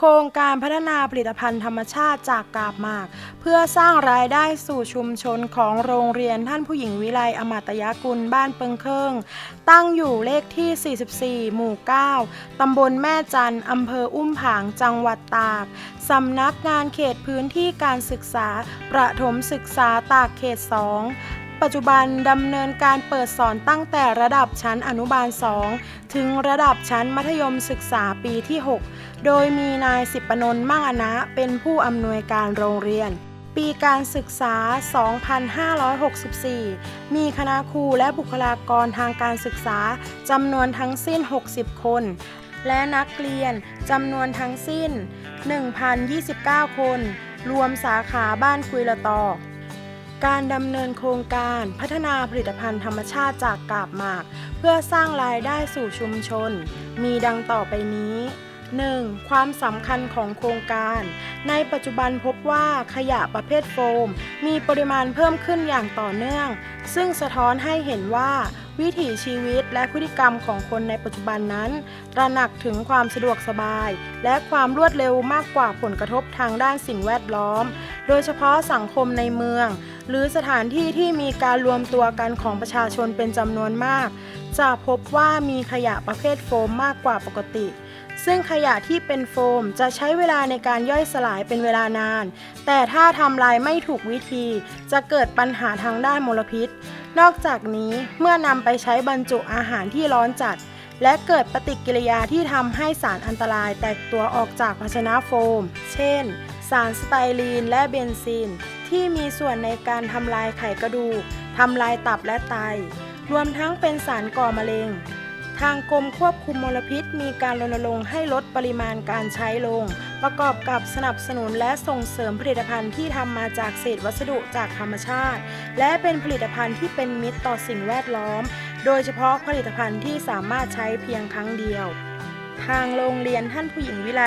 โครงการพัฒนาผลิตภัณฑ์ธรรมชาติจากกาบหมาก เพื่อสร้างรายได้สู่ชุมชนของโรงเรียนท่านผู้หญิงวิไลอมาตยกุลบ้านเปิงเคิงตั้งอยู่เลขที่ 44 หมู่ 9 ตำบลแม่จันอำเภออุ้มผางจังหวัดตาก สำนักงานเขตพื้นที่การศึกษา ประถมศึกษาตากเขต 2ปัจจุบันดำเนินการเปิดสอนตั้งแต่ระดับชั้นอนุบาล 2 ถึงระดับชั้นมัธยมศึกษาปีที่ 6 โดยมีนายสิบปนนท์มั่งอนะเป็นผู้อำนวยการโรงเรียน ปีการศึกษา 2564 มีคณะครูและบุคลากรทางการศึกษาจำนวนทั้งสิ้น 60 คน และนักเรียนจำนวนทั้งสิ้น 1,029 คน รวมสาขาบ้านคุยละตอการดำเนินโครงการพัฒนาผลิตภัณฑ์ธรรมชาติจากกาบหมาก เพื่อสร้างรายได้สู่ชุมชน มีดังต่อไปนี้ 1. ความสำคัญของโครงการ ในปัจจุบันพบว่าขยะประเภทโฟม มีปริมาณเพิ่มขึ้นอย่างต่อเนื่อง ซึ่งสะท้อนให้เห็นว่าวิถีชีวิตและพฤติกรรมของคนในปัจจุบันนั้น ตระหนักถึงความสะดวกสบาย และความรวดเร็วมากกว่าผลกระทบทางด้านสิ่งแวดล้อม โดยเฉพาะสังคมในเมือง หรือสถานที่ที่มีการรวมตัวกันของประชาชนเป็นจำนวนมาก จะพบว่ามีขยะประเภทโฟมมากกว่าปกติ ซึ่งขยะที่เป็นโฟมจะใช้เวลาในการย่อยสลายเป็นเวลานาน แต่ถ้าทำลายไม่ถูกวิธี จะเกิดปัญหาทางด้านมลพิษ นอกจากนี้เมื่อนำไปใช้บรรจุอาหารที่ร้อนจัด และเกิดปฏิกิริยาที่ทำให้สารอันตรายแตกตัวออกจากภาชนะโฟม เช่น สารสไตรีนและเบนซิน ที่มีส่วนในการทำลายไขกระดูกทำลายตับและไต รวมทั้งเป็นสารก่อมะเร็ง ทางกรมควบคุมมลพิษ มีการรณรงค์ให้ลดปริมาณการใช้ลง ประกอบกับสนับสนุนและส่งเสริมผลิตภัณฑ์ที่ทำมาจากเศษวัสดุจากธรรมชาติ และเป็นผลิตภัณฑ์ที่เป็นมิตรต่อสิ่งแวดล้อม โดยเฉพาะผลิตภัณฑ์ที่สามารถใช้เพียงครั้งเดียว ทางโรงเรียนท่านผู้หญิงวิไล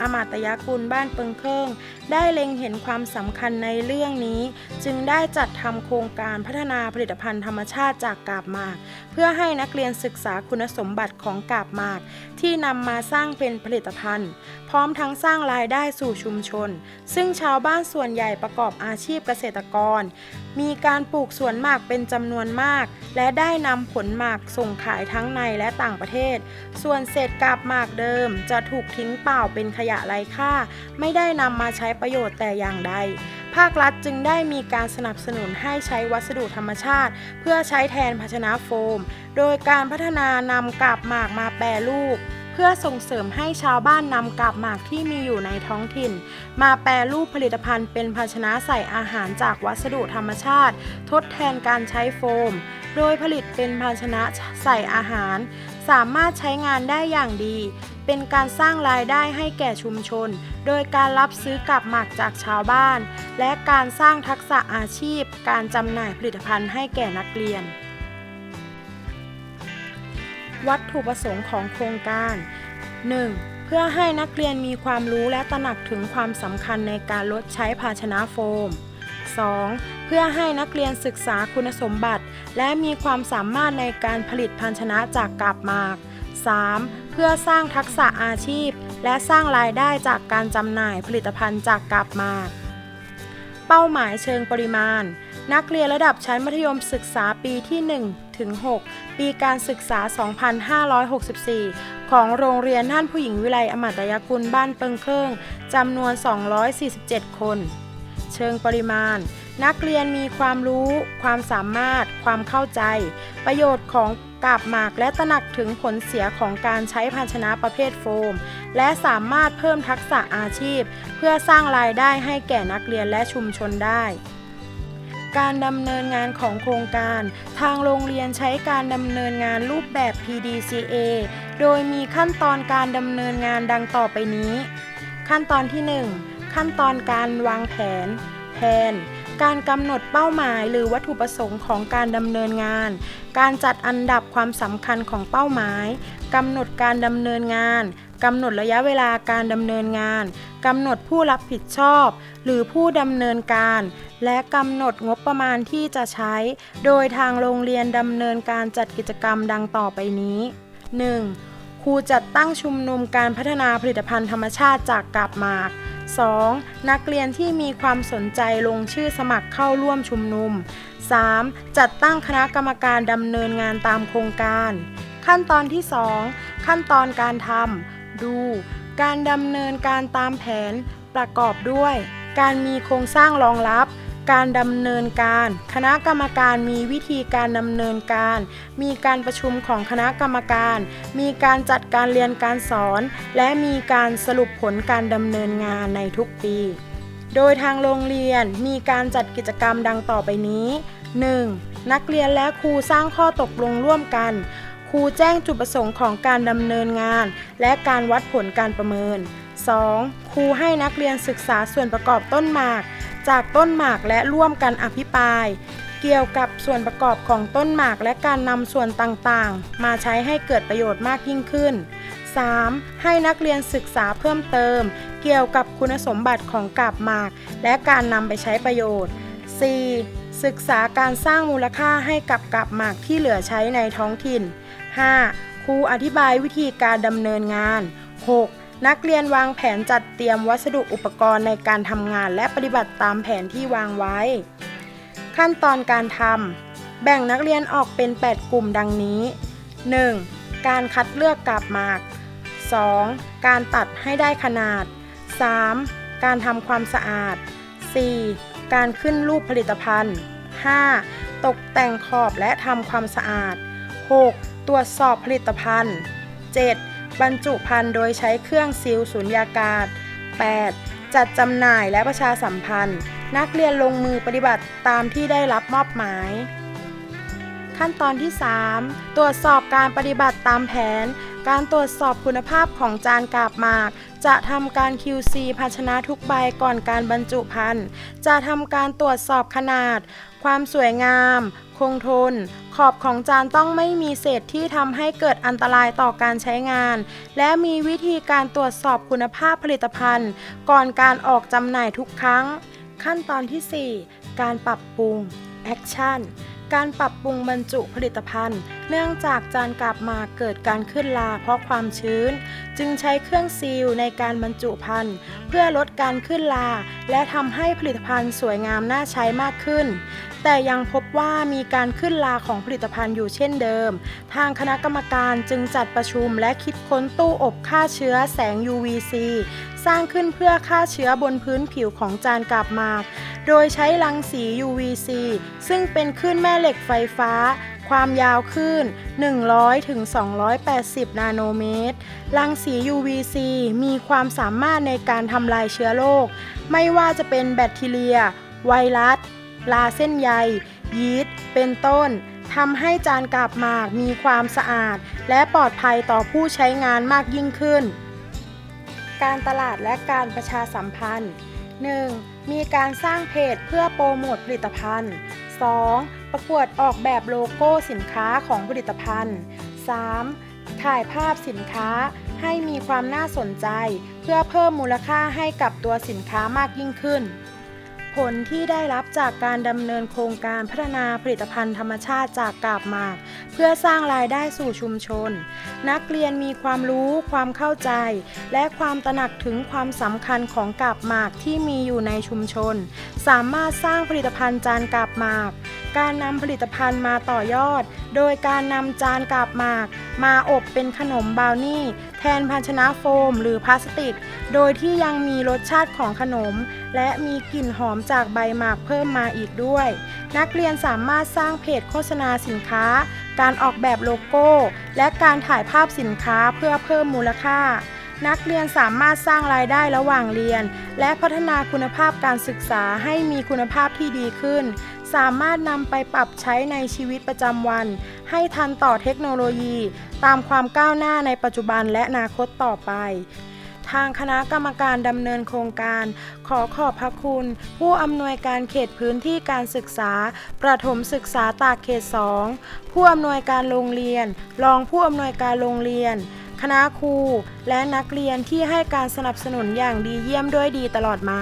อมาตยกุลบ้านเปิงเคิงได้เล็งเห็นความสำคัญในเรื่องนี้ จึงได้จัดทำโครงการพัฒนาผลิตภัณฑ์ธรรมชาติจากกาบหมาก เพื่อให้นักเรียนศึกษาคุณสมบัติของกาบหมาก ที่นำมาสร้างเป็นผลิตภัณฑ์ พร้อมทั้งสร้างรายได้สู่ชุมชน ซึ่งชาวบ้านส่วนใหญ่ประกอบอาชีพเกษตรกร มีการปลูกสวนหมากเป็นจำนวนมาก และได้นำผลหมากส่งขายทั้งในและต่างประเทศ ส่วนเศษกาบหมากเดิมจะถูกทิ้งเปล่าเป็นขยะไร้ค่า ไม่ได้นำมาใช้ประโยชน์แต่อย่างใด ภาครัฐจึงได้มีการสนับสนุนให้ใช้วัสดุธรรมชาติ เพื่อใช้แทนภาชนะโฟม โดยการพัฒนานำกาบหมากมาแปรรูปเพื่อส่งเสริมให้ชาวบ้านนำกาบหมากที่มีอยู่ในท้องถิ่น มาแปรรูปผลิตภัณฑ์เป็นภาชนะใส่อาหารจากวัสดุธรรมชาติ ทดแทนการใช้โฟม โดยผลิตเป็นภาชนะใส่อาหาร สามารถใช้งานได้อย่างดี เป็นการสร้างรายได้ให้แก่ชุมชน โดยการรับซื้อกาบหมากจากชาวบ้าน และการสร้างทักษะอาชีพ การจำหน่ายผลิตภัณฑ์ให้แก่นักเรียน วัตถุประสงค์ของโครงการ 1. เพื่อให้นักเรียนมีความรู้และตระหนักถึงความสำคัญในการลดใช้ภาชนะโฟม 2. เพื่อให้นักเรียนศึกษาคุณสมบัติ และมีความสามารถในการผลิตภาชนะจากกาบหมาก 3. เพื่อสร้างทักษะอาชีพ และสร้างรายได้จากการจำหน่ายผลิตภัณฑ์จากกาบหมาก เป้าหมายเชิงปริมาณ นักเรียนระดับชั้นมัธยมศึกษาปีที่1ถึง6ปีการศึกษา 2564 ของโรงเรียนท่านผู้หญิงวิไลอมตยกุลบ้านเปิงเคิงจำนวน 247 คน เชิงปริมาณนักเรียนมีความรู้ ความสามารถ ความเข้าใจ ประโยชน์ของ กาบหมากและตระหนักถึงผลเสียของการใช้ภาชนะประเภทโฟม และสามารถเพิ่มทักษะอาชีพ เพื่อสร้างรายได้ให้แก่นักเรียนและชุมชนได้การดำเนินงานของโครงการ ทางโรงเรียนใช้การดำเนินงานรูปแบบ PDCA โดยมีขั้นตอนการดำเนินงานดังต่อไปนี้ ขั้นตอนที่ 1 ขั้นตอนการวางแผน แผน การกำหนดเป้าหมายหรือวัตถุประสงค์ของการดำเนินงาน การจัดอันดับความสำคัญของเป้าหมายกำหนดการดำเนินงานกำหนดระยะเวลาการดำเนินงานกำหนดผู้รับผิดชอบ หรือผู้ดำเนินการ และกำหนดงบประมาณที่จะใช้ โดยทางโรงเรียนดำเนินการจัดกิจกรรมดังต่อไปนี้ 1. ครูจัดตั้งชุมนุมการพัฒนาผลิตภัณฑ์ธรรมชาติจากกาบหมาก 2. นักเรียนที่มีความสนใจลงชื่อสมัครเข้าร่วมชุมนุม 3. จัดตั้งคณะกรรมการดำเนินงานตามโครงการ ขั้นตอนที่ 2 ขั้นตอนการทำดู การดำเนินการตามแผนประกอบด้วย การมีโครงสร้างรองรับ การดำเนินการ คณะกรรมการมีวิธีการดำเนินการ มีการประชุมของคณะกรรมการ มีการจัดการเรียนการสอน และมีการสรุปผลการดำเนินงานในทุกปี โดยทางโรงเรียนมีการจัดกิจกรรมดังต่อไปนี้ 1. นักเรียนและครูสร้างข้อตกลงร่วมกัน ครูแจ้งจุดประสงค์ของการดำเนินงาน และการวัดผลการประเมิน 2. ครูให้นักเรียนศึกษาส่วนประกอบต้นหมาก จากต้นหมากและร่วมกันอภิปราย เกี่ยวกับส่วนประกอบของต้นหมากและการนำส่วนต่างๆ มาใช้ให้เกิดประโยชน์มากยิ่งขึ้น 3. ให้นักเรียนศึกษาเพิ่มเติม เกี่ยวกับคุณสมบัติของกาบหมาก และการนำไปใช้ประโยชน์ 4. ศึกษาการสร้างมูลค่าให้กับกาบหมากที่เหลือใช้ในท้องถิ่น 5. ครูอธิบายวิธีการดำเนินงาน 6. นักเรียนวางแผนจัดเตรียมวัสดุอุปกรณ์ในการทำงานและปฏิบัติตามแผนที่วางไว้ ขั้นตอนการทำแบ่งนักเรียนออกเป็น 8 กลุ่มดังนี้ 1. การคัดเลือกกาบหมาก 2. การตัดให้ได้ขนาด 3. การทำความสะอาด 4. การขึ้นรูปผลิตภัณฑ์ 5. ตกแต่งขอบและทำความสะอาด 6. ตรวจสอบผลิตภัณฑ์ 7. บรรจุภัณฑ์โดยใช้เครื่องซีลสุญญากาศ 8. จัดจำหน่ายและประชาสัมพันธ์ นักเรียนลงมือปฏิบัติตามที่ได้รับมอบหมาย ขั้นตอนที่ 3 ตรวจสอบการปฏิบัติตามแผน การตรวจสอบคุณภาพของจานกาบหมาก จะทำการ QC ภาชนะทุกใบก่อนการบรรจุภัณฑ์ จะทำการตรวจสอบขนาด ความสวยงาม คงทน ขอบของจานต้องไม่มีเศษที่ทำให้เกิดอันตรายต่อการใช้งาน และมีวิธีการตรวจสอบคุณภาพผลิตภัณฑ์ ก่อนการออกจำหน่ายทุกครั้ง ขั้นตอนที่ 4 การปรับปรุง Action การปรับปรุงบรรจุผลิตภัณฑ์ เนื่องจากจานกาบหมากเกิดการขึ้นลาเพราะความชื้น จึงใช้เครื่องซีลในการบรรจุภัณฑ์ เพื่อลดการขึ้นลา และทำให้ผลิตภัณฑ์สวยงามน่าใช้มากขึ้น แต่ยังพบว่ามีการขึ้นลาของผลิตภัณฑ์อยู่เช่นเดิม ทางคณะกรรมการจึงจัดประชุมและคิดค้นตู้อบฆ่าเชื้อแสง UVC สร้างขึ้นเพื่อฆ่าเชื้อบนพื้นผิวของจานกาบหมาก โดยใช้รังสี UVC ซึ่งเป็นคลื่นแม่เหล็กไฟฟ้า ความยาวคลื่น 100 ถึง 280 นาโนเมตร รังสี UVC มีความสามารถในการทำลายเชื้อโรค ไม่ว่าจะเป็นแบคทีเรีย ไวรัส ลาเส้นใย ยีสต์ เป็นต้นทำให้จานกาบหมากมีความสะอาด และปลอดภัยต่อผู้ใช้งานมากยิ่งขึ้น การตลาดและการประชาสัมพันธ์ 1. มีการสร้างเพจเพื่อโปรโมทผลิตภัณฑ์ 2. ประกวดออกแบบโลโก้สินค้าของผลิตภัณฑ์ 3. ถ่ายภาพสินค้าให้มีความน่าสนใจ เพื่อเพิ่มมูลค่าให้กับตัวสินค้ามากยิ่งขึ้น ผลที่ได้รับจากการดำเนินโครงการพัฒนาผลิตภัณฑ์ธรรมชาติจากกาบหมาก เพื่อสร้างรายได้สู่ชุมชน นักเรียนมีความรู้ความเข้าใจ และความตระหนักถึงความสำคัญของกาบหมากที่มีอยู่ในชุมชน สามารถสร้างผลิตภัณฑ์จานกาบหมาก การนำผลิตภัณฑ์มาต่อยอด โดยการนำจานกาบหมาก มาอบเป็นขนมบราวนี่ แทนภาชนะโฟมหรือพลาสติก โดยที่ยังมีรสชาติของขนม และมีกลิ่นหอมจากใบหมากเพิ่มมาอีกด้วย นักเรียนสามารถสร้างเพจโฆษณาสินค้า การออกแบบโลโก้ และการถ่ายภาพสินค้าเพื่อเพิ่มมูลค่า นักเรียนสามารถสร้างรายได้ระหว่างเรียน และพัฒนาคุณภาพการศึกษาให้มีคุณภาพที่ดีขึ้น สามารถนำไปปรับใช้ในชีวิตประจำวัน ให้ทันต่อเทคโนโลยี ตามความก้าวหน้าในปัจจุบันและอนาคตต่อไปทางคณะกรรมการดำเนินโครงการ ขอขอบพระคุณ ผู้อำนวยการเขตพื้นที่การศึกษา ประถมศึกษาตากเขต 2 ผู้อำนวยการโรงเรียน รองผู้อำนวยการโรงเรียน คณะครู และนักเรียนที่ให้การสนับสนุนอย่างดีเยี่ยมด้วยดีตลอดมา